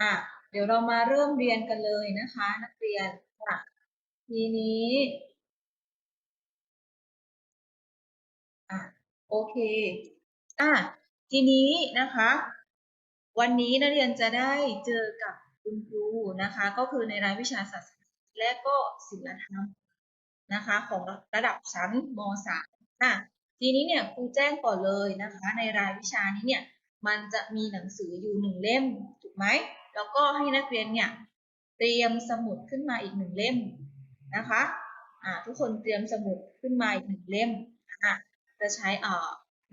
อะเดี๋ยวเรามาเริ่มเรียนกันเลยนะคะ นักเรียนค่ะ ทีนี้อะโอเคอะทีนี้นะคะ วันนี้นักเรียนจะได้เจอกับคุณครูนะคะ ก็คือในรายวิชาศาสตร์และก็ศิลธรรมนะคะ ของระดับชั้นม .3 อะทีนี้เนี่ยครูแจ้งก่อนเลยนะคะ ในรายวิชานี้เนี่ยมันจะมีหนังสืออยู่หนึ่งเล่มถูกไหม แล้วก็ให้นักเรียนเนี่ยเตรียมสมุดขึ้นมาอีกหนึ่งเล่มนะคะอ่าทุกคนเตรียมสมุดขึ้นมาอีกหนึ่งเล่มะจะใช้อ่อ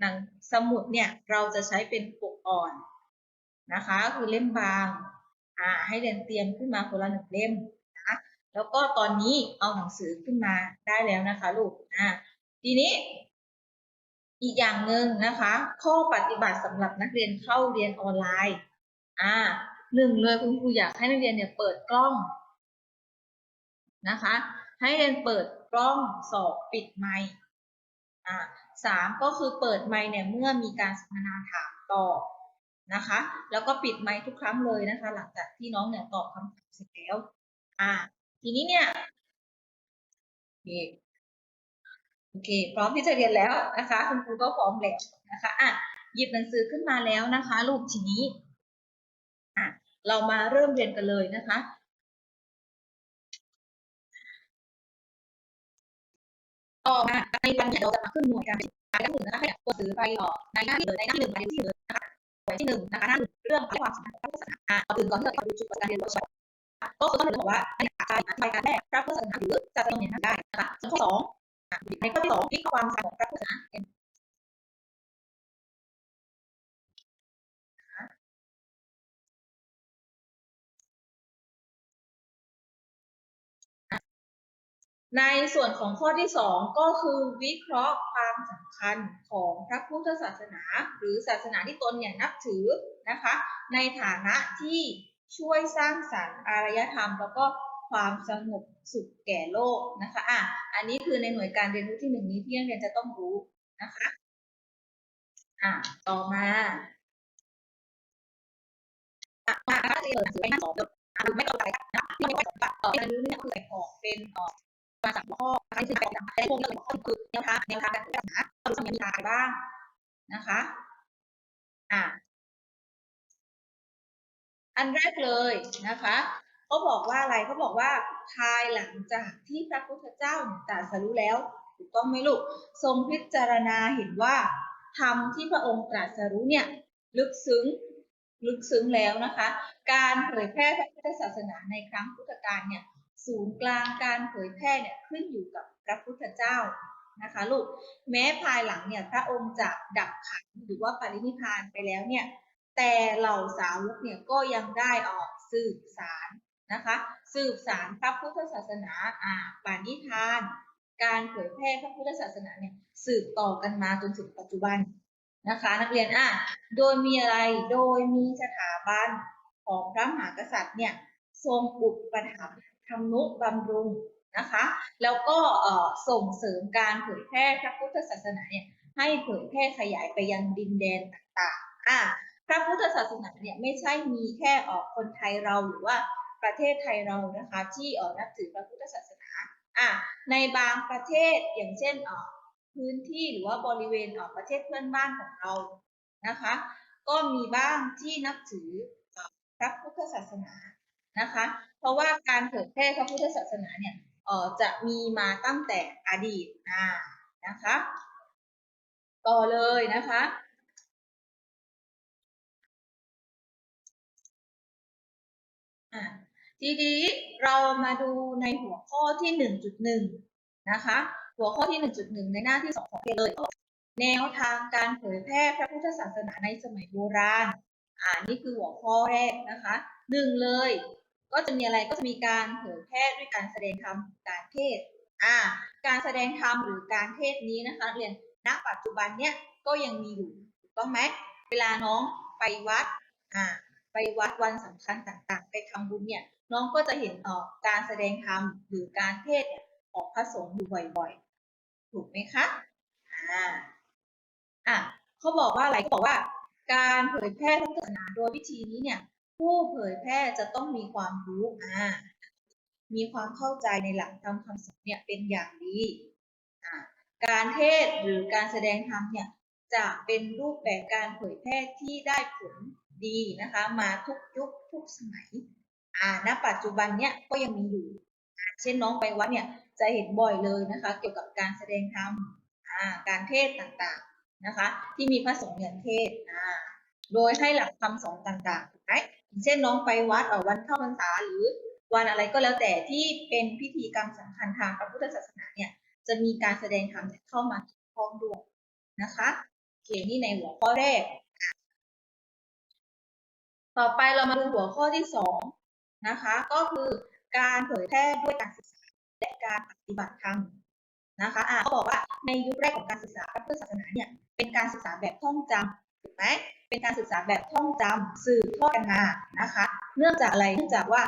หนังสมุดเนี่ยเราจะใช้เป็นปกอ่อนนะคะคือเล่มบางอ่าให้เรียนเตรียมขึ้นมาคนละหนึ่งเล่มนะแล้วก็ตอนนี้เอาหนังสือขึ้นมาได้แล้วนะคะลูกอ่าทีนี้ อีกอย่างหนึ่งนะคะ ข้อปฏิบัติสำหรับนักเรียนเข้าเรียนออนไลน์อ่า หนึ่งเลยคุณครูอยากให้นักเรียนเนี่ยเปิดกล้องนะคะ ให้เรียนเปิดกล้องสอบปิดไมค์อ่าสามก็คือเปิดไมค์เนี่ยเมื่อมีการสนทนาถามตอบนะคะ แล้วก็ปิดไมค์ทุกครั้งเลยนะคะ หลังจากที่น้องเนี่ยตอบคำถามเสร็จแล้วอ่าทีนี้เนี่ยโอเค พร้อมที่จะเรียนแล้วนะคะ คุณครูก็พร้อมแล้วนะคะอะหยิบหนังสือขึ้นมาแล้วนะคะ ลูกทีนี้ เรามาเริ่มเรียนกันเลยนะคะ ต่อมาในวันนี้เราจะมาขึ้นหน่วยการอ่านหนังนะคะให้ตัวสื่อไปต่อในหน้าที่เลยในหน้าหนึ่งในที่หนึ่งนะคะหน่วยที่หนึ่งนะคะหน้าหนึ่งเรื่องความสำคัญของพระพุทธศาสนาเอาตื่นก่อนที่เราจะดูจุดประการเรียนรู้ใช่ก็คือต้องเรียนบอกว่าในการอธิบายการแรกพระพุทธศาสนาหรือศาสนาเนี่ยได้นะคะส่วนข้อสองในข้อที่สองที่ความสำคัญของพระพุทธศาสนา ในส่วนของข้อที่สองก็คือวิเคราะห์ความสำคัญของพระพุทธศาสนา หรือศาสนาที่ตนเนี่ยนับถือนะคะ ในฐานะที่ช่วยสร้างสรรค์อารยธรรม แล้วก็ความสงบสุขแก่โลกนะคะอะอันนี้คือในหน่วยการเรียนรู้ที่หนึ่งนี้ที่นักเรียนจะต้องรู้นะคะอะต่อมาอะมาถ้าเรียนหนังสือไปหน้าสองเดี๋ยวอ่านไม่ต้องใจนะที่ไม่ว่าสองเออเรียนรู้เนี่ยคือแบ่งออกเป็นเอ่อ มาสามข้อนะคะที่อการแต่พวกนี้เราคือแนวทางแนวทางการศึกษาเราจะมีอะไรบ้างนะคะอะอันแรกเลยนะคะเขาบอกว่าอะไรเขาบอกว่าภายหลังจากที่พระพุทธเจ้าตรัสรู้แล้วถูกต้องไหมลูกทรงพิจารณาเห็นว่าธรรมที่พระองค์ตรัสรู้เนี่ยลึกซึ้งลึกซึ้งแล้วนะคะ การเผยแพร่พระพุทธศาสนาในครั้งพุทธกาลเนี่ย ศูนย์กลางการเผยแพร่เนี่ยขึ้นอยู่กับพระพุทธเจ้านะคะลูกแม้ภายหลังเนี่ยพระองค์จะดับขันหรือว่าปรินิพานไปแล้วเนี่ยแต่เหล่าสาวกเนี่ยก็ยังได้ออกสืบสารนะคะสืบสารพระพุทธศาสนาอ่าปานิธาน การเผยแพร่พระพุทธศาสนาเนี่ยสืบต่อกันมาจนถึงปัจจุบันนะคะนักเรียนอะโดยมีอะไรโดยมีสถาบันของพระมหากษัตริย์เนี่ยทรงอุปถัมภ์ ทำนุบำรุงนะคะ แล้วก็ส่งเสริมการเผยแพร่พระพุทธศาสนาเนี่ยให้เผยแพร่ขยายไปยังดินแดนต่างๆอะพระพุทธศาสนาเนี่ยไม่ใช่มีแค่ออกคนไทยเราหรือว่าประเทศไทยเรานะคะที่เออนับถือพระพุทธศาสนาอะในบางประเทศอย่างเช่นเออพื้นที่หรือว่าบริเวณเออประเทศเพื่อนบ้านของเรานะคะ ก็มีบ้างที่นับถือพระพุทธศาสนา นะคะ เพราะว่าการเผยแพร่พระพุทธศาสนาเนี่ยเออจะมีมาตั้งแต่อดีตอ่านะคะ ต่อเลยนะคะทีนี้เรามาดูในหัวข้อที่ 1.1 นะคะ หัวข้อที่ 1.1 ในหน้าที่2ของเรียนเลย แนวทางการเผยแพร่พระพุทธศาสนาในสมัยโบราณ อ่านี่คือหัวข้อแรกนะคะหนึ่งเลย ก็จะมีอะไรก็จะมีการเผยแพร่ด้วยการแสดงธรรมการเทศอ่าการแสดงธรรมหรือการเทศนี้นะคะนักเรียนณปัจจุบันเนี่ยก็ยังมีอยู่ถูกต้องไหมเวลาน้องไปวัดอ่าไปวัดวันสำคัญต่างๆ ไปทำบุญเนี่ยน้องก็จะเห็นออกการแสดงธรรมหรือการเทศเนี่ยของพระสงฆ์อยู่บ่อยๆ ถูกไหมคะอ่าอะเขาบอกว่าอะไรเขาบอกว่า การเผยแพร่พุทธศาสนาโดยวิธีนี้เนี่ย ผู้เผยแพร่จะต้องมีความรู้อ่ามีความเข้าใจในหลักธรรมคำสอนเนี่ยเป็นอย่างดีอ่าการเทศหรือการแสดงธรรมเนี่ยจะเป็นรูปแบบการเผยแพร่ที่ได้ผลดีนะคะ มาทุกยุคทุกสมัย อ่าณปัจจุบันเนี่ยก็ยังมีอยู่ เช่นน้องไปวัดเนี่ยจะเห็นบ่อยเลยนะคะ เกี่ยวกับการแสดงธรรมอ่าการเทศต่างๆนะคะ ที่มีพระสงฆ์เนี่ยเทศอ่าโดยให้หลักคำสอนต่างๆถูกไหม เช่นน้องไปวัดเอ่อวันเข้าพรรษาหรือวันอะไรก็แล้วแต่ที่เป็นพิธีกรรมสำคัญทางพระพุทธศาสนาเนี่ยจะมีการแสดงธรรมเข้ามาเกี่ยวข้องด้วยนะคะโอเคนี่ในหัวข้อแรก ต่อไปเรามาดูหัวข้อที่สองนะคะ ก็คือการเผยแพร่ด้วยการศึกษาและการปฏิบัติธรรมนะคะอ่าเขาบอกว่าในยุคแรกของการศึกษาพระพุทธศาสนาเนี่ยเป็นการศึกษาแบบท่องจำ ถูกไหมเป็นการศึกษาแบบท่องจำสืบทอดกันมานะคะ เนื่องจากอะไรเนื่องจากว่า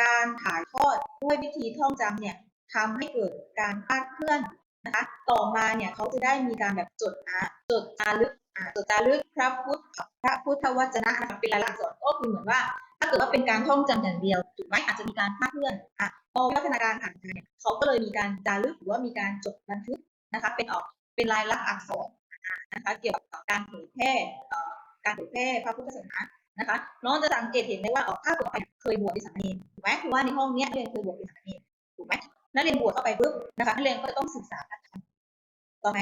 การถ่ายทอดด้วยวิธีท่องจำเนี่ยทำให้เกิดการคลาดเคลื่อนนะคะต่อมาเนี่ยเขาจะได้มีการแบบจดอะจดจารึกจดจารึกพระพุทธพระพุทธวจนะนะคะเป็นลายลักษณ์อักษรก็คือเหมือนว่า ถ้าเกิดว่าเป็นการท่องจำอย่างเดียวถูกไหมอาจจะมีการคลาดเคลื่อนอะพอวิวัฒนาการผ่านมาเนี่ยเขาก็เลยมีการจารึกหรือว่ามีการจดบันทึกนะคะเป็นออกเป็นลายลักษณ์อักษร นะคะเกี่ยวกับการเผยแพร่การเผยแพร่พระพุทธศาสนานะคะน้องจะสังเกตเห็นได้ว่าออถ้าเกิดใครเคยบวชเป็นสามเณรถูกไหมคือว่าในห้องเนี้ยเรียนเคยบวชเป็นสามเณรถูกไหมนักเรียนบวชเข้าไปปุ๊บนะคะนักเรียนก็จะต้องศึกษาพระธรรมต่อไหม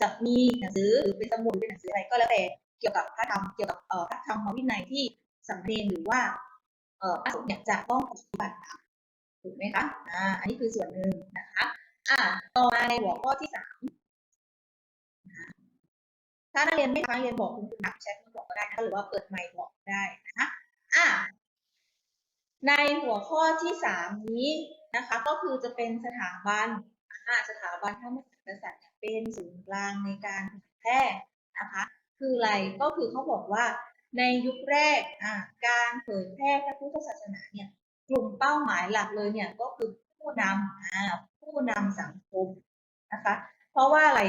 จะมีหนังสือหรือเป็นสมุดหรือเป็นหนังสืออะไรก็แล้วแต่เกี่ยวกับพระธรรมเกี่ยวกับเอ่อพระธรรมวินัยที่สามเณรหรือว่าเอ่อพระสงฆ์เนี่ยจะต้องปฏิบัติตามถูกไหมคะอ่าอันนี้คือส่วนหนึ่งนะคะอ่าต่อมาในหัวข้อที่สาม ถ้านักเรียนไม่ทันนักเรียนบอกคุณครูนักแชทมาบอกก็ได้นะหรือว่าเปิดไมค์บอกก็ได้นะคะอ่าในหัวข้อที่สามนี้นะคะ ก็คือจะเป็นสถาบันสถาบันพระมหากษัตริย์เนี่ยเป็นศูนย์กลางในการเผยแพร่นะคะ คืออะไรก็คือเขาบอกว่าในยุคแรกการเผยแพร่พระพุทธศาสนาเนี่ยกลุ่มเป้าหมายหลักเลยเนี่ยก็คือผู้นำผู้นำสังคมนะคะ เพราะว่าอะไร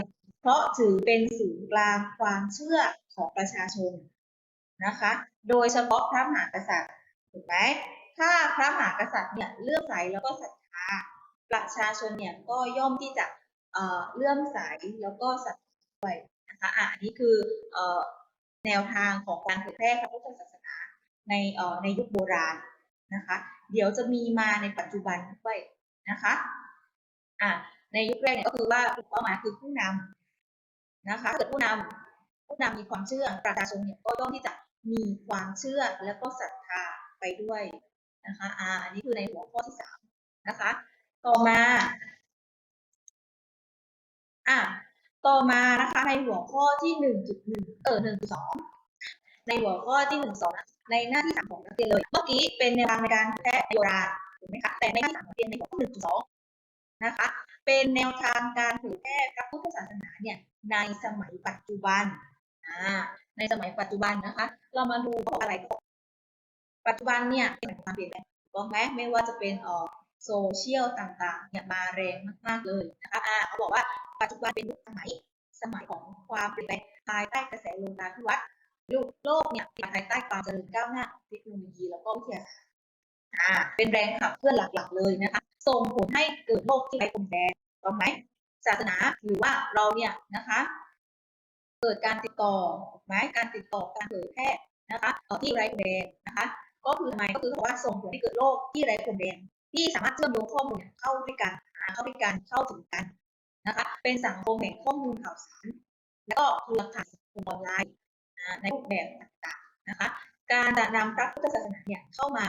เพราะถือเป็นศูนย์กลางความเชื่อของประชาชนนะคะ โดยเฉพาะพระมหากษัตริย์ถูกไหมถ้าพระมหากษัตริย์เนี่ยเลื่อมใสแล้วก็ศรัทธาประชาชนเนี่ยก็ย่อมที่จะเอ่อเลื่อมใสแล้วก็ศรัทธาด้วยนะคะอะอันนี้คือเอ่อแนวทางของการเผยแพร่พระพุทธศาสนาในเอ่อในยุคโบราณนะคะ เดี๋ยวจะมีมาในปัจจุบันด้วยนะคะอะในยุคแรกเนี่ยก็คือว่ากลุ่มเป้าหมายคือผู้นำ นะคะเกิดผู้นำผู้นำมีความเชื่อประชาชนเนี่ยก็ย่อมที่จะมีความเชื่อแล้วก็ศรัทธาไปด้วยนะคะอ่าอันนี้คือในหัวข้อที่สามนะคะ ต่อมาอะต่อมานะคะในหัวข้อที่หนึ่งจุดหนึ่งเออหนึ่งจุดสองในหัวข้อที่หนึ่งสองในหน้าที่สามของนักเรียนเลย เมื่อกี้เป็นแนวทางในการแพร่โบราณถูกไหมคะแต่ในหน้าที่สามของนักเรียนในหัวข้อหนึ่งจุดสองนะคะ เป็นแนวทางการเผยแพร่พระพุทธศาสนาเนี่ยในสมัยปัจจุบันอ่าในสมัยปัจจุบันนะคะ เรามาดูเขาอกอะไรก่อนปัจจุบันเนี่ยเป็นความเปลี่ยนแปลงถูกต้องไหมไม่ว่าจะเป็นอ่อโซเชียลต่างๆเนี่ยมาแรงมากๆเลยนะคะอ่าเขาบอกว่าปัจจุบันเป็นยุคสมัยสมัยของความเปลี่ยนแปลงภายใต้กระแสโลกาภิวัตน์ยุคโลกเนี่ยภายใต้ความเจริญก้าวหน้าของเทคโนโลยีแล้วก็วิทยาศาสตร์อ่าเป็นแรงขับเคลื่อนหลักๆเลยนะคะส่งผลให้เกิดโลกที่ไร้พรมแดน ถูกไหมศาสนาหรือว่าเราเนี่ยนะคะเกิดการติดต่อไหมการติดต่อการเผยแพร่นะคะเอ่อที่ไร้พรมแดนนะคะ ก็คือทำไมก็คือเขาบอกว่าส่งผลให้เกิดโลกที่ไร้พรมแดนที่สามารถเชื่อมโยงข้อมูลเข้าด้วยกันอ่าเข้าด้วยกันเข้าถึงกันนะคะ เป็นสังคมแห่งข้อมูลข่าวสารแล้วก็เครือข่ายสังคมออนไลน์ในรูปแบบต่างๆนะคะ การนำพระพุทธศาสนาเนี่ยเข้ามา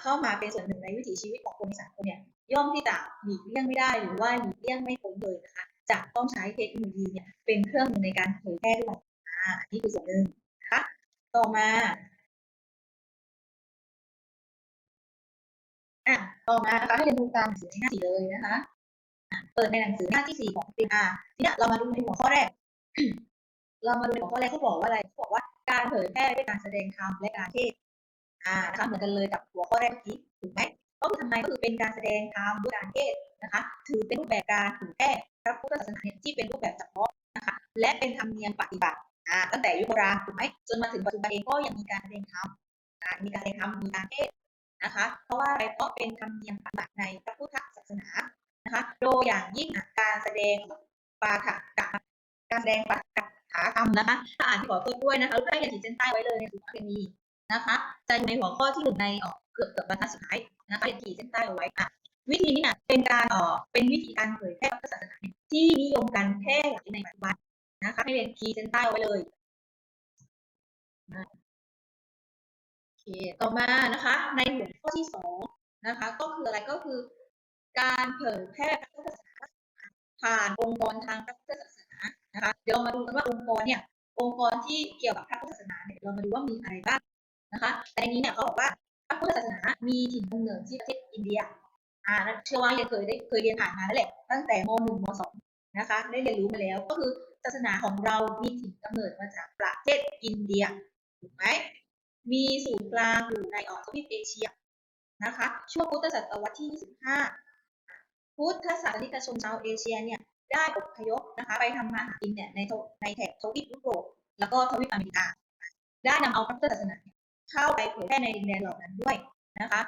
เข้ามาเป็นส่วนหนึ่งในวิถีชีวิตของคนในสังคมเนี่ยย่อมที่จะหลีกเลี่ยงไม่ได้หรือว่าหลีกเลี่ยงไม่พ้นเลยนะคะจะต้องใช้เทคโนโลยีเนี่ยเป็นเครื่องมือในการเผยแพร่ด้วยอ่านี่คือส่วนหนึ่งนะคะต่อมาอะต่อมานะคะให้เรียนรู้ตามหนังสือในหน้าสี่เลยนะคะเปิดในหนังสือหน้าที่สี่ของปริญญาทีนี้เรามาดูในหัวข้อแรก เรามาดูในหัวข้อแรกเขาบอกว่าอะไรเขาบอกว่าการเผยแพร่ด้วยการแสดงธรรมและการเทศ อ่านะคะเหมือนกันเลยกับหัวข้อแรกเมื่อกี้ถูกไหมก็คือทำไมก็คือเป็นการแสดงธรรมด้วยการเทศนะคะ ถือเป็นรูปแบบการเผยแพร่พระพุทธศาสนาที่เป็นรูปแบบเฉพาะนะคะ และเป็นธรรมเนียมปฏิบัติอ่าตั้งแต่ยุคโบราณถูกไหมจนมาถึงปัจจุบันเองก็ยังมีการแสดงธรรมอ่ามีการแสดงธรรมมีการเทศนะคะ เพราะว่าอะไรเพราะเป็นธรรมเนียมปฏิบัติในพระพุทธศาสนานะคะ โดยอย่างยิ่งการแสดงปาฐกะการแสดงปาฐกถาธรรมนะคะถ้าอ่านที่ขอโทษด้วยนะคะลูกได้อย่าขีดเส้นใต้ไว้เลยในสุภาพนี นะคะจะอยู่ในหัวข้อที่หนึ่งในเอ่อเกือบเกือบบรรทัดสุดท้ายนะคะอย่าขีดเส้นใต้เอาไว้อะวิธีนี้เนี่ยเป็นการเอ่อเป็นวิธีการเผยแพร่พุทธศาสนาที่นิยมกันแพร่หลายในปัจจุบันนะคะให้เป็นขีดเส้นใต้เอาไว้เลยโอเคต่อมานะคะ ในหัวข้อที่สองนะคะ ก็คืออะไรก็คือ การเผยแพร่พระพุทธศาสนาผ่านองค์กรทางพระพุทธศาสนานะคะเดี๋ยวเรามาดูกันว่าองค์กรเนี่ยองค์กรที่เกี่ยวกับพระพุทธศาสนาเนี่ยเรามาดูว่ามีอะไรบ้าง นะคะ แต่ในนี้เนี่ยเขาบอกว่าพระพุทธศาสนามีถิ่นกำเนิดที่ประเทศอินเดีย อ่าเชื่อว่ายังเคยได้เคยเรียนผ่านมาแล้วแหละ ตั้งแต่ม .1 ม .2 นะคะ ได้เรียนรู้มาแล้ว ก็คือศาสนาของเรามีถิ่นกำเนิดมาจากประเทศอินเดีย ถูกไหม มีศูนย์กลางอยู่ในออทวีปเอเชียนะคะ ช่วงพุทธศตวรรษที่ 25 พุทธศาสนิกชนชาวเอเชียเนี่ยได้อพยพนะคะไปทำมาหากินเนี่ยในในแถบทวีปยุโรปแล้วก็ทวีปอเมริกา ได้นำเอาพระพุทธศาสนา เข้าไปเผยแพร่ในดินแดนเหล่านั้นด้วยนะคะ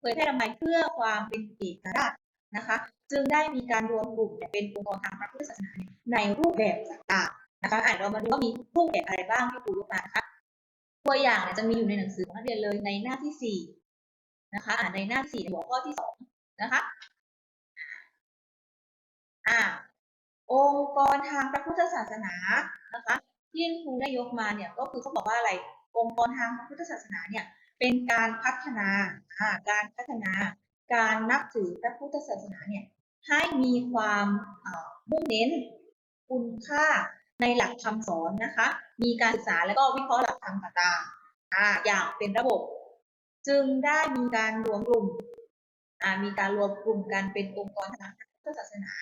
เผยแพร่ทำไมเพื่อความเป็นเอกราชนะคะจึงได้มีการรวมกลุ่มเป็นองค์กรทางพระพุทธศาสนาในรูปแบบต่างๆนะคะอ่านเรามาดูว่ามีรูปแบบอะไรบ้างที่ครูยกมานะคะตัวอย่างจะมีอยู่ในหนังสือของนักเรียนเลยในหน้าที่สี่นะคะอ่านในหน้าสี่หัวข้อที่สองนะคะอ่าองค์กรทางพระพุทธศาสนานะคะที่ครูได้ยกมาเนี่ยก็คือเขาบอกว่าอะไร องค์กรทางพระพุทธศาสนาเนี่ยเป็นการพัฒนาการพัฒนาการนับถือพระพุทธศาสนาเนี่ยให้มีความมุ่งเน้นคุณค่าในหลักคำสอนนะคะ มีการศึกษาและก็วิเคราะห์หลักธรรมต่างๆอย่างเป็นระบบ จึงได้มีการรวมกลุ่มมีการรวมกลุ่มกันเป็นองค์กรทางพระพุทธศาสนา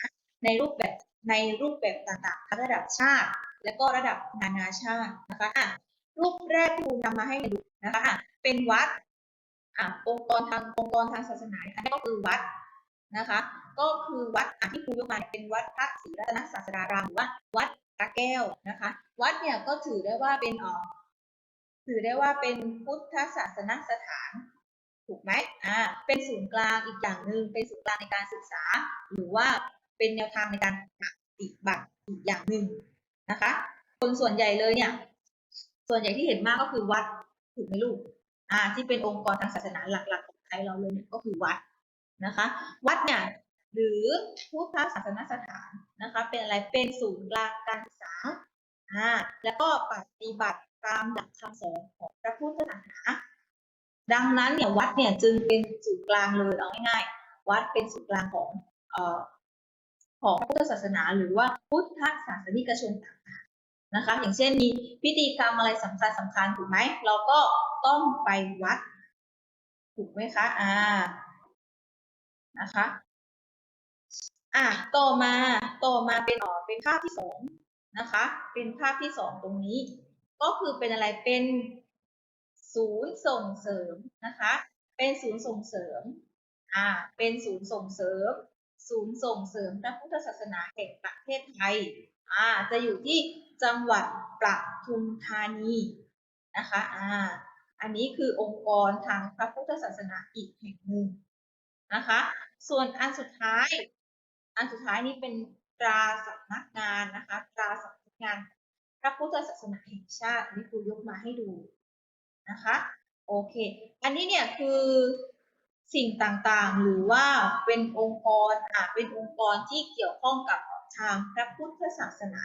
ในรูปแบบในรูปแบบต่างๆทั้งระดับชาติ และก็ระดับนานาชาตินะคะอะ รูปแรกที่ครูนำมาให้ดูนะคะอะเป็นวัดอะองค์กรทางองค์กรทางศาสนาอันนี้ก็คือวัดนะคะ ก็คือวัดอะที่ครูยกมาเป็นวัดพระศรีรัตนศาสดารามหรือว่าวัดพระแก้วนะคะ วัดเนี่ยก็ถือได้ว่าเป็นอ่อถือได้ว่าเป็นพุทธศาสนสถานถูกไหมอ่าเป็นศูนย์กลางอีกอย่างหนึ่งเป็นศูนย์กลางในการศึกษา หรือว่าเป็นแนวทางในการปฏิบัติอีกอย่างหนึ่งนะคะ คนส่วนใหญ่เลยเนี่ย ส่วนใหญ่ที่เห็นมากก็คือวัดถูกไหมลูกอ่าที่เป็นองค์กรทางศาสนาหลักๆของไทยเราเลยเนี่ยก็คือวัดนะคะ วัดเนี่ยหรือพุทธศาสนสถานนะคะ เป็นอะไรเป็นศูนย์กลางการศึกษาอ่าแล้วก็ปฏิบัติตามหลักคำสอนของพระพุทธศาสนาดังนั้นเนี่ยวัดเนี่ยจึงเป็นศูนย์กลางเลยเอาง่ายๆวัดเป็นศูนย์กลางของเอ่อของพระพุทธศาสนา หรือว่าพุทธศาสนิกชนต่างๆ นะคะ อย่างเช่นมีพิธีกรรมอะไรสำคัญสำคัญถูกไหมเราก็ต้องไปวัด ถูกไหมคะอ่านะคะอะต่อมาต่อมาเป็นอ๋อเป็นภาพที่สองนะคะ เป็นภาพที่สองตรงนี้ ก็คือเป็นอะไรเป็นศูนย์ส่งเสริมนะคะ เป็นศูนย์ส่งเสริมอ่าเป็นศูนย์ส่งเสริม ศูนย์ส่งเสริมพระพุทธศาสนาแห่งประเทศไทย อ่าจะอยู่ที่จังหวัดประทุมธานีนะคะอ่าอันนี้คือองค์กรทางพระพุทธศาสนาอีกแห่งหนึ่งนะคะ ส่วนอันสุดท้าย อันสุดท้ายนี้เป็นตราสำนักงานนะคะตราสำนักงานพระพุทธศาสนาแห่งชาตินนี้ครูยกมาให้ดูนะคะโอเค อันนี้เนี่ยคือสิ่งต่างๆ หรือว่าเป็นองค์กรอะเป็นองค์กรที่เกี่ยวข้องกับ ทางพระพุทธศาสนา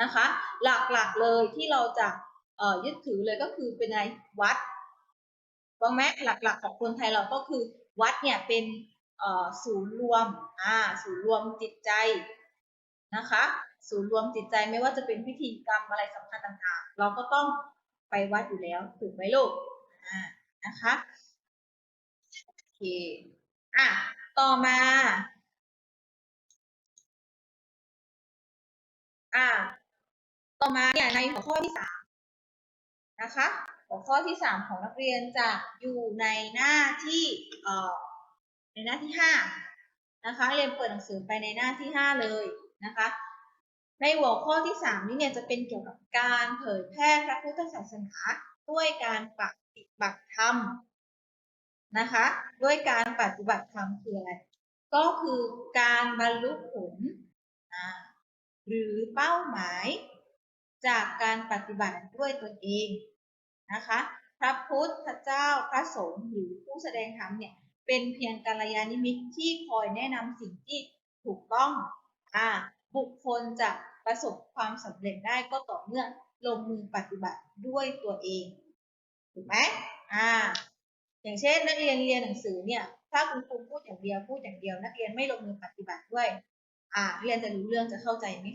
นะคะ หลักๆเลยที่เราจะยึดถือเลยก็คือเป็นอะไรวัดถูกไหมหลักๆของคนไทยเราก็คือวัดเนี่ยเป็นศูนย์รวมอ่าศูนย์รวมจิตใจนะคะ ศูนย์รวมจิตใจไม่ว่าจะเป็นพิธีกรรมอะไรสำคัญต่างๆ เราก็ต้องไปวัดอยู่แล้วถูกไหมลูกอ่านะคะโอเคอะต่อมา อ่า ต่อมาเนี่ยในหัวข้อที่สามนะคะ หัวข้อที่สามของนักเรียนจะอยู่ในหน้าที่เอ่อในหน้าที่ห้านะคะเรียนเปิดหนังสือไปในหน้าที่ห้าเลยนะคะในหัวข้อที่สามนี้เนี่ยจะเป็นเกี่ยวกับการเผยแพร่พระพุทธศาสนาด้วยการปฏิบัติธรรมนะคะ ด้วยการปฏิบัติธรรมคืออะไร ก็คือการบรรลุผลอ่า หรือเป้าหมาย จากการปฏิบัติด้วยตนเองนะคะพระพุทธเจ้าพระสงฆ์หรือผู้แสดงธรรมเนี่ยเป็นเพียงกัลยาณมิตรที่คอยแนะนำสิ่งที่ถูกต้องอ่าบุคคลจะประสบความสำเร็จได้ก็ต่อเมื่อลงมือปฏิบัติด้วยตัวเองถูกไหมอ่าอย่างเช่นนักเรียนเรียนหนังสือเนี่ยถ้าคุณครูพูดอย่างเดียวพูดอย่างเดียว นักเรียนไม่ลงมือปฏิบัติด้วย อ่าเรียนจะรู้เรื่องจะเข้าใจไหม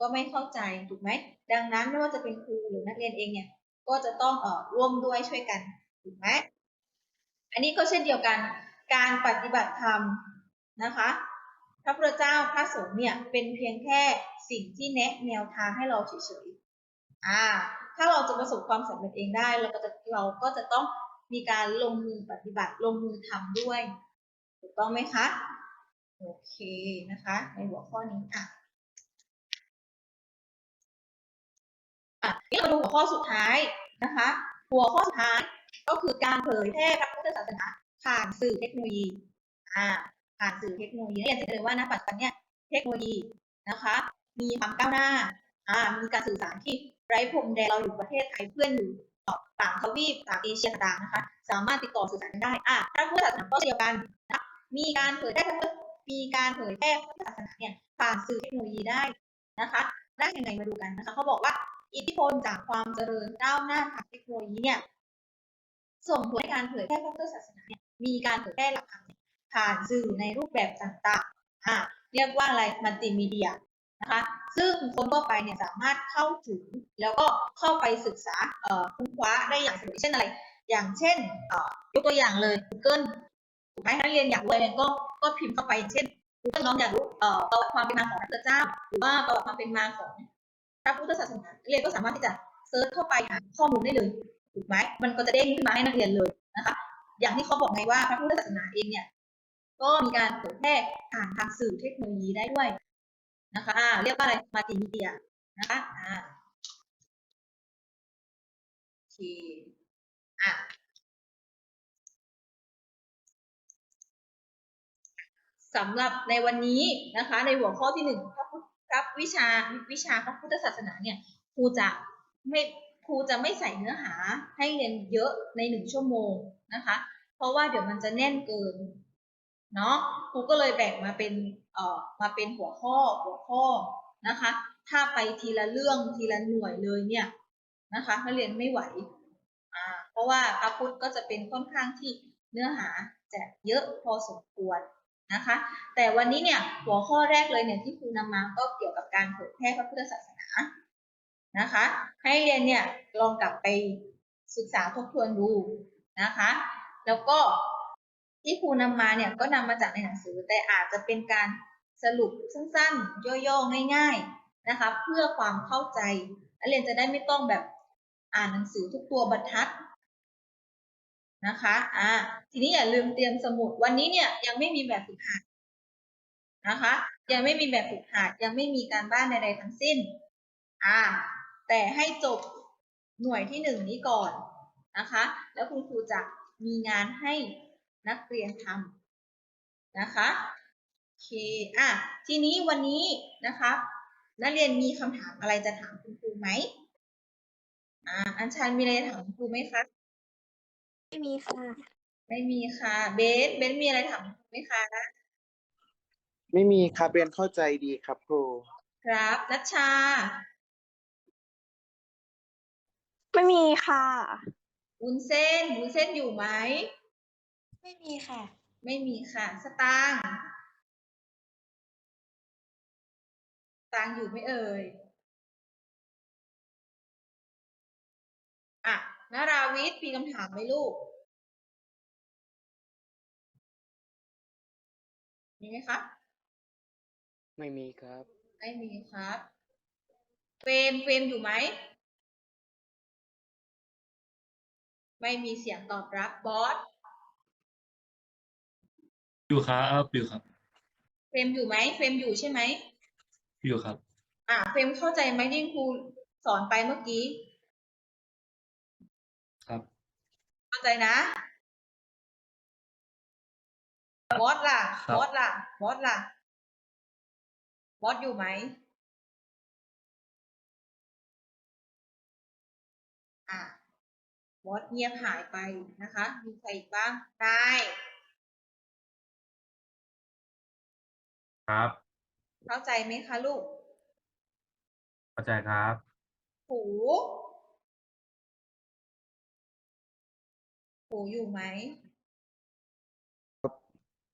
ก็ไม่เข้าใจถูกไหมดังนั้นไม่ว่าจะเป็นครูหรือนักเรียนเองเนี่ยก็จะต้องเอ่อร่วมด้วยช่วยกันถูกไหมอันนี้ก็เช่นเดียวกันการปฏิบัติธรรมนะคะ พระพุทธเจ้าพระสงฆ์เนี่ยเป็นเพียงแค่สิ่งที่แนะแนวทางให้เราเฉยๆอ่าถ้าเราจะประสบความสำเร็จเองได้เราก็จะเราก็จะต้องมีการลงมือปฏิบัติลงมือทำด้วยถูกต้องไหมคะ โอเคนะคะ ในหัวข้อนี้อะอะนี่เราดูหัวข้อสุดท้ายนะคะ หัวข้อสุดท้ายก็คือการเผยแพร่พระพุทธศาสนาผ่านสื่อเทคโนโลยีอ่าผ่านสื่อเทคโนโลยีนักเรียนจะเห็นเลยว่าณปัจจุบันเนี่ยเทคโนโลยีนะคะ มีความก้าวหน้าอ่ามีการสื่อสารที่ไร้พรมแดนเราอยู่ประเทศไทยเพื่อนอยู่ต่างทวีปต่างเอเชียต่างนะคะ สามารถติดต่อสื่อสารกันได้อ่าพระพุทธศาสนาก็เช่นเดียวกันนะมีการเผยแพร่พระพุทธ มีการเผยแพร่พุทธศาสนาเนี่ยผ่านสื่อเทคโนโลยีได้นะคะได้ยังไงมาดูกันนะคะเขาบอกว่าอิทธิพลจากความเจริญก้าวหน้าทางเทคโนโลยีเนี่ยส่งผลให้การเผยแพร่พุทธศาสนาเนี่ยมีการเผยแพร่หลักธรรมเนี่ยผ่านสื่อในรูปแบบต่างๆอ่าเรียกว่าอะไรมัลติมีเดียนะคะซึ่งคนทั่วไปเนี่ยสามารถเข้าถึงแล้วก็เข้าไปศึกษาเอ่อค้นคว้าได้อย่างสะดวกเช่นอะไร อย่างเช่นเอ่อยกตัวอย่างเลย Google ถูกไหมนักเรียนอยากรู้อะไรก็ก็พิมพ์เข้าไปเช่น Google น้องอยากรู้เอ่อประวัติความเป็นมาของพระเจ้า หรือว่าประวัติความเป็นมาของพระพุทธศาสนานักเรียนก็สามารถที่จะเซิร์ชเข้าไปหาข้อมูลได้เลยถูกไหมมันก็จะเด้งขึ้นมาให้นักเรียนเลยนะคะ อย่างที่เขาบอกไงว่าพระพุทธศาสนาเองเนี่ย ก็มีการเผยแพร่ผ่านทางสื่อเทคโนโลยีได้ด้วยนะคะเรียกว่าอะไรมัลติมีเดียนะคะอ่าโอเคอะ สำหรับในวันนี้นะคะ ในหัวข้อที่หนึ่งพระพุทธวิชาวิชาพระพุทธศาสนาเนี่ยครูจะไม่ครูจะไม่ใส่เนื้อหาให้เรียนเยอะในหนึ่งชั่วโมงนะคะ เพราะว่าเดี๋ยวมันจะแน่นเกินเนาะครูก็เลยแบ่งมาเป็นเอ่อมาเป็นหัวข้อหัวข้อนะคะ ถ้าไปทีละเรื่องทีละหน่วยเลยเนี่ยนะคะนักเรียนไม่ไหวอ่าเพราะว่าพระพุทธก็จะเป็นค่อนข้างที่เนื้อหาจะเยอะพอสมควร นะคะ แต่วันนี้เนี่ยหัวข้อแรกเลยเนี่ยที่ครูนำมาก็เกี่ยวกับการเผยแพร่พระพุทธศาสนานะคะ ให้เรียนเนี่ยลองกลับไปศึกษาทบทวนดูนะคะ แล้วก็ที่ครูนำมาเนี่ยก็นำมาจากในหนังสือ แต่อาจจะเป็นการสรุปสั้นๆ ย่อๆ ง่าย ๆนะคะ เพื่อความเข้าใจนักเรียนจะได้ไม่ต้องแบบอ่านหนังสือทุกตัวบรรทัด นะคะ อ่า ทีนี้อย่าลืมเตรียมสมุด วันนี้เนี่ยยังไม่มีแบบฝึกหัดนะคะ ยังไม่มีแบบฝึกหัด ยังไม่มีการบ้านใดๆทั้งสิ้น อ่า แต่ให้จบหน่วยที่หนึ่งนี้ก่อนนะคะ แล้วคุณครูจะมีงานให้นักเรียนทำนะคะโอเค อะ ทีนี้วันนี้นะคะ นักเรียนมีคำถามอะไรจะถามคุณครูไหมอ่า อัญชันมีอะไรจะถามคุณครูไหมคะ ไม่มีค่ะ ไม่มีค่ะ เบส เบสมีอะไรถามคุณครูไหมคะไม่มีครับเรียนเข้าใจดีครับครู ครับนัชชา ไม่มีค่ะ วุ้นเส้นวุ้นเส้นอยู่ไหม ไม่มีค่ะ ไม่มีค่ะ สตางค์สตางค์อยู่ไหม่เอ่ย อะ นาราวิทย์มีคำถามไหมลูก มีไหมคะไม่มีครับ ไม่มีครับเฟรมเฟรมอยู่ไหม ไม่มีเสียงตอบรับบอส อยู่ครับอยู่ครับเฟรมอยู่ไหมเฟรมอยู่ใช่ไหม อยู่ครับ อะเฟรมเข้าใจไหมที่ครูสอนไปเมื่อกี้ เข้าใจนะบอสล่ะครับบอสล่ะบอสล่ะบอสอยู่ไหมอะบอสเงียบหายไปนะคะ มีใครอีกบ้างนายครับเข้าใจไหมคะลูก เข้าใจครับ หู หูอยู่ไหม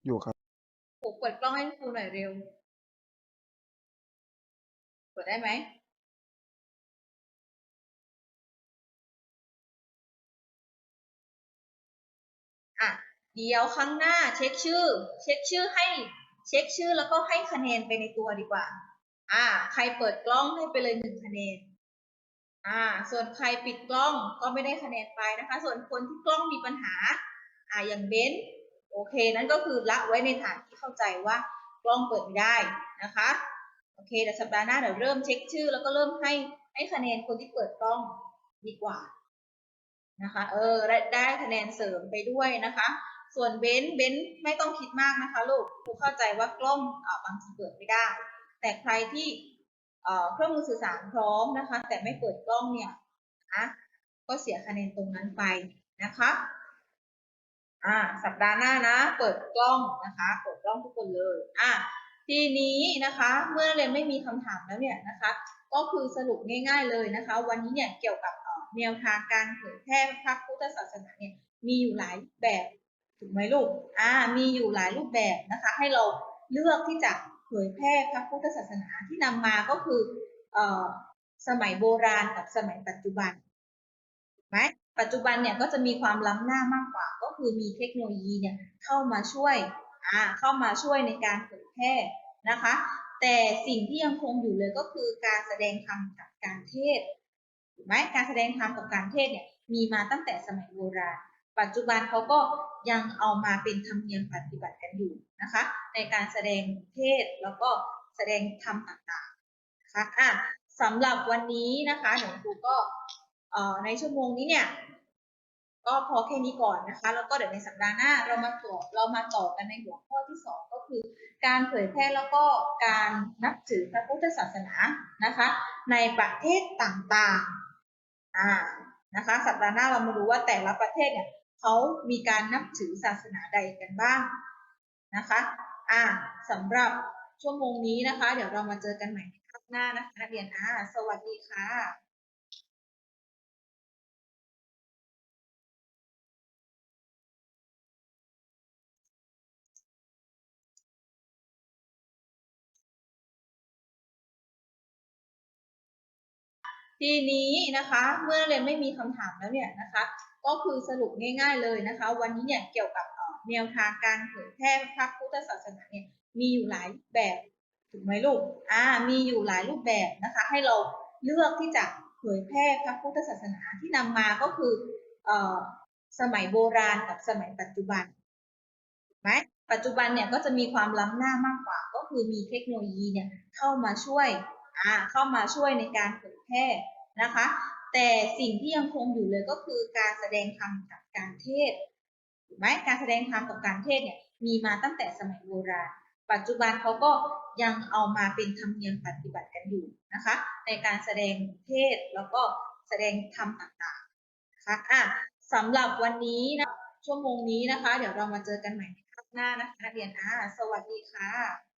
อยู่ครับหูเปิดกล้องให้ครูหน่อยเร็ว เปิดได้ไหมอะเดี๋ยวครั้งหน้าเช็คชื่อ เช็คชื่อให้เช็คชื่อแล้วก็ให้คะแนนไปในตัวดีกว่า อ่า ใครเปิดกล้องให้ไปเลยหนึ่งคะแนน อ่า ส่วนใครปิดกล้องก็ไม่ได้คะแนนไปนะคะ ส่วนคนที่กล้องมีปัญหา อ่า อย่างเบนซ์โอเค นั่นก็คือละไว้ในฐานที่เข้าใจว่ากล้องเปิดไม่ได้นะคะ โอเคแต่สัปดาห์หน้าเดี๋ยวเริ่มเช็คชื่อ แล้วก็เริ่มให้ให้คะแนนคนที่เปิดกล้องดีกว่านะคะ เออ ได้ได้คะแนนเสริมไปด้วยนะคะ ส่วนเบนซ์เบนซ์ไม่ต้องคิดมากนะคะลูกครูเข้าใจว่ากล้องอ่าบางทีเปิดไม่ได้ แต่ใครที่ เครื่องมือสื่อสารพร้อมนะคะ แต่ไม่เปิดกล้องเนี่ยนะก็เสียคะแนนตรงนั้นไปนะคะอ่าสัปดาห์หน้านะ เปิดกล้องนะคะเปิดกล้องทุกคนเลยอ่าทีนี้นะคะเมื่อเรียนไม่มีคำถามแล้วเนี่ยนะคะ ก็คือสรุปง่าย ๆเลยนะคะ วันนี้เนี่ยเกี่ยวกับแนวทางการเผยแพร่พระพุทธศาสนาเนี่ยมีอยู่หลายแบบถูกไหมลูกอ่ามีอยู่หลายรูปแบบนะคะ ให้เราเลือกที่จะ ผยแพร่พระพุทธศาสนาที่นำมาก็คืออสมัยโบราณกับสมัยปัจจุบันไหมปัจจุบันเนี่ยก็จะมีความล้ำหน้ามากกว่า ก็คือมีเทคโนโลยีเนี่ยเข้ามาช่วยอ่าเข้ามาช่วยในการเผยแพร่นะคะ แต่สิ่งที่ยังคงอยู่เลยก็คือการแสดงธรรมกับการเทศถูกไหมการแสดงธรรมกับการเทศเนี่ยมีมาตั้งแต่สมัยโบราณ ปัจจุบันเขาก็ ยังเอามาเป็นธรรมเนียมปฏิบัติกันอยู่นะคะ ในการแสดงเทศแล้วก็แสดงธรรมต่างๆนะคะอะสำหรับวันนี้นะคะหนูครูก็เอ่อในชั่วโมงนี้เนี่ยก็พอแค่นี้ก่อนนะคะ แล้วก็เดี๋ยวในสัปดาห์หน้าเรามาต่อเรามาต่อกันในหัวข้อที่สองก็คือ การเผยแพร่แล้วก็การนับถือพระพุทธศาสนานะคะ ในประเทศต่างๆอ่านะคะ สัปดาห์หน้าเรามาดูว่าแต่ละประเทศเนี่ย เขามีการนับถือศาสนาใดกันบ้างนะคะอ่าสำหรับชั่วโมงนี้นะคะ เดี๋ยวเรามาเจอกันใหม่ในครั้งหน้านะคะนักเรียนอ่าสวัสดีค่ะทีนี้นะคะ เมื่อเรียนไม่มีคำถามแล้วเนี่ยนะคะ ก็คือสรุปง่ายๆเลยนะคะ วันนี้เนี่ยเกี่ยวกับแนวทางการเผยแพร่พระพุทธศาสนาเนี่ยมีอยู่หลายแบบถูกไหมลูกอ่ามีอยู่หลายรูปแบบนะคะ ให้เราเลือกที่จะเผยแพร่พระพุทธศาสนาที่นำมาก็คือเอ่อสมัยโบราณกับสมัยปัจจุบันถูกไหมปัจจุบันเนี่ยก็จะมีความล้ำหน้ามากกว่า ก็คือมีเทคโนโลยีเนี่ยเข้ามาช่วยอ่าเข้ามาช่วยในการเผยแพร่นะคะ แต่สิ่งที่ยังคงอยู่เลยก็คือการแสดงธรรมกับการเทศถูกไหมการแสดงธรรมกับการเทศเนี่ยมีมาตั้งแต่สมัยโบราณ ปัจจุบันเขาก็ยังเอามาเป็นธรรมเนียมปฏิบัติกันอยู่นะคะ ในการแสดงเทศแล้วก็แสดงธรรมต่างๆนะคะอะสำหรับวันนี้นะชั่วโมงนี้นะคะ เดี๋ยวเรามาเจอกันใหม่ในครั้งหน้านะคะนักเรียนอ่าสวัสดีค่ะ